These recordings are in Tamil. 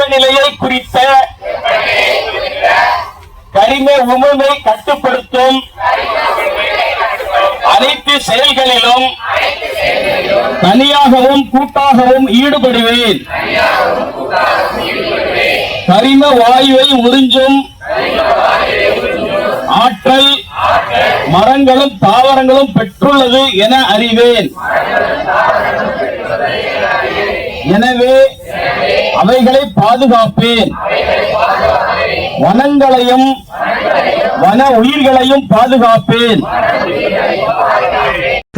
வெப்பநிலையை குறித்த கரிம உமிழ்வை கட்டுப்படுத்தும் அனைத்து செயல்களிலும் தனியாகவும் கூட்டாகவும் ஈடுபடுவேன். கரிம வாயுவை உறிஞ்சும் ஆற்றல் மரங்களும் தாவரங்களும் பெற்றுள்ளது என அறிவேன். எனவே அவைகளை பாதுகாப்பேன். வனங்களையும் வன உயிர்களையும் பாதுகாப்பேன்.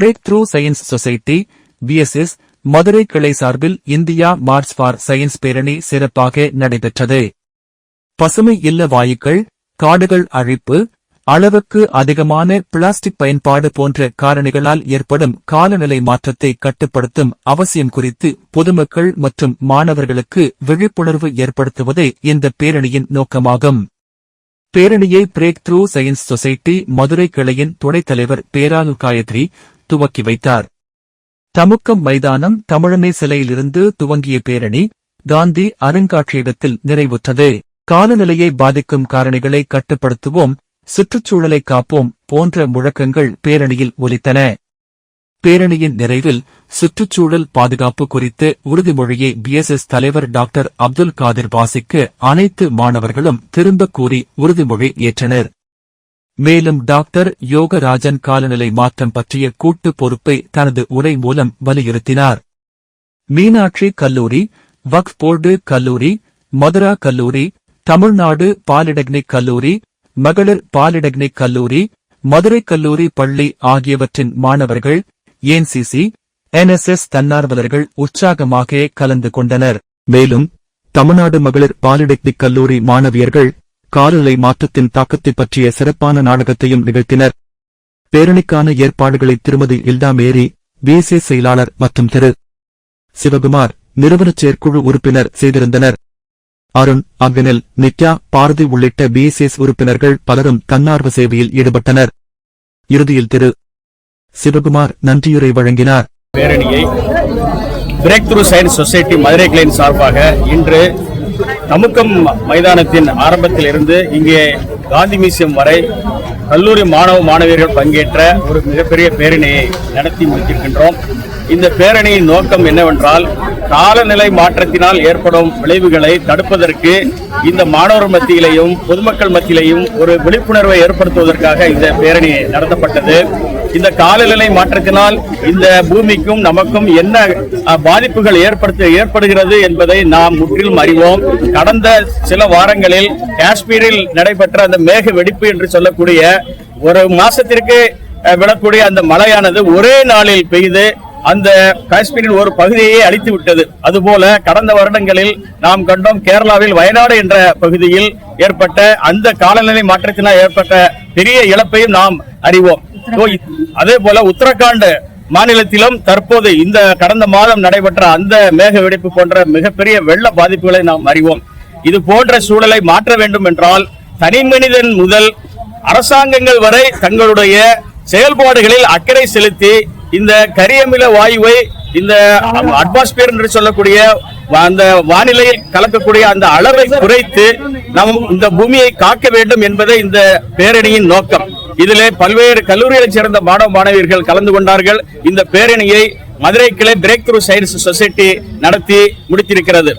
Break through science society BSS Madurai கிளை சார்பில் இந்தியா மார்ச் ஃபார் சயின்ஸ் பேரணி சிறப்பாக நடைபெற்றது. பசுமை இல்ல வாயுக்கள் காடுகள் அழிப்பு அளவுக்கு அதிகமான பிளாஸ்டிக் பயன்பாடு போன்ற காரணிகளால் ஏற்படும் காலநிலை மாற்றத்தை கட்டுப்படுத்தும் அவசியம் குறித்து பொதுமக்கள் மற்றும் மாணவர்களுக்கு விழிப்புணர்வு ஏற்படுத்துவதே இந்த பேரணியின் நோக்கமாகும். பேரணியை break through science society Madurai கிளையின் துணைத் தலைவர் பேராலு காயத்ரி துவக்கி வைத்தார். தமுக்கம் மைதானம் தமிழமை சிலையிலிருந்து துவங்கிய பேரணி காந்தி அருங்காட்சியகத்தில் நிறைவுற்றது. காலநிலையை பாதிக்கும் காரணிகளை கட்டுப்படுத்துவோம் சுற்றுச்சூழலை காப்போம் போன்ற முழக்கங்கள் பேரணியில் ஒலித்தன. பேரணியின் நிறைவில் சுற்றுச்சூழல் பாதுகாப்பு குறித்து உறுதிமொழியை பிஎஸ்எஸ் தலைவர் டாக்டர் அப்துல் காதிர் பாசிக்கு அனைத்து மாணவர்களும் திரும்பக் கூறி உறுதிமொழி ஏற்றனர். மேலும் டாக்டர் யோகராஜன் காலநிலை மாற்றம் பற்றிய கூட்டு பொறுப்பை தனது உரை மூலம் வலியுறுத்தினார். மீனாட்சி கல்லூரி வக்ஃப் போர்டு கல்லூரி மதுரா கல்லூரி தமிழ்நாடு பாலிடெக்னிக் கல்லூரி மகளிர் பாலிடெக்னிக் கல்லூரி மதுரை கல்லூரி பள்ளி ஆகியவற்றின் மாணவர்கள் என்சிசி என்எஸ்எஸ் தன்னார்வலர்கள் உற்சாகமாக கலந்து கொண்டனர். மேலும் தமிழ்நாடு மகளிர் பாலிடெக்னிக் கல்லூரி மாணவியர்கள் காலநிலை மாற்றத்தின் தாக்கத்தை பற்றிய சிறப்பான நாடகத்தையும் நிகழ்த்தினர். பேரணிக்கான ஏற்பாடுகளை திருமதி இல்டா மேரி பிஎஸ்ஏ செயலாளர் மற்றும் திரு சிவகுமார் நிறுவனச் செயற்குழு உறுப்பினர் செய்திருந்தனர். அருண் அக்னில் நித்யா பாரதி உள்ளிட்ட பிஎஸ்எஸ் உறுப்பினர்கள் பலரும் தன்னார்வ சேவையில் ஈடுபட்டனர். இறுதியில் திரு. சிவகுமார் நன்றியுரை வழங்கினார். பேரணியை break through science society Madurai Kline சார்பாக இன்று தமுக்கம் மைதானத்தின் ஆரம்பத்தில் இருந்து இங்கே காந்தி மியூசியம் வரை கல்லூரி மாணவ மாணவியர்கள் பங்கேற்ற ஒரு மிகப்பெரிய பேரணியை நடத்தி முடித்திருக்கின்றோம். இந்த பேரணியின் நோக்கம் என்னவென்றால் காலநிலை மாற்றத்தினால் ஏற்படும் விளைவுகளை தடுப்பதற்கு இந்த மாணவர் மத்தியிலையும் பொதுமக்கள் மத்தியிலையும் ஒரு விழிப்புணர்வை ஏற்படுத்துவதற்காக இந்த பேரணி நடத்தப்பட்டது. இந்த காலநிலை மாற்றத்தினால் இந்த பூமிக்கும் நமக்கும் என்ன பாதிப்புகள் ஏற்படுத்த ஏற்படுகிறது என்பதை நாம் முற்றிலும் அறிவோம். கடந்த சில வாரங்களில் காஷ்மீரில் நடைபெற்ற அந்த மேக வெடிப்பு என்று சொல்லக்கூடிய ஒரு மாசத்திற்கு விடக்கூடிய அந்த மழையானது ஒரே நாளில் பெய்து அந்த காஷ்மீரின் ஒரு பகுதியை அழித்து விட்டது. அதுபோல கடந்த வருடங்களில் நாம் கண்டோம் கேரளாவில் வயநாடு என்ற பகுதியில் ஏற்பட்ட அந்த காலநிலை மாற்றத்தினால் ஏற்பட்ட பெரிய இழப்பையும் நாம் அறிவோம். அதே போல உத்தரகாண்ட் மாநிலத்திலும் தற்போது இந்த கடந்த மாதம் நடைபெற்ற அந்த மேக வெடிப்பு போன்ற மிகப்பெரிய வெள்ள பாதிப்புகளை நாம் அறிவோம். இது போன்ற சூழலை மாற்ற வேண்டும் என்றால் தனி மனிதன் முதல் அரசாங்கங்கள் வரை தங்களுடைய செயல்பாடுகளில் அக்கறை செலுத்தி இந்த கரியமில வாயுவை இந்த அட்மாஸ்பியர் என்று சொல்லக்கூடிய அந்த வானிலையில் கலக்கக்கூடிய அந்த அளவை குறைத்து நாம் இந்த பூமியை காக்க வேண்டும் என்பதே இந்த பேரணியின் நோக்கம். இதிலே பல்வேறு கல்லூரிகளைச் சேர்ந்த மாணவ மாணவியர்கள் கலந்து கொண்டார்கள். இந்த பேரணியை மதுரை கிளை பிரேக் த்ரூ சயின்ஸ் சொசைட்டி நடத்தி முடித்திருக்கிறது.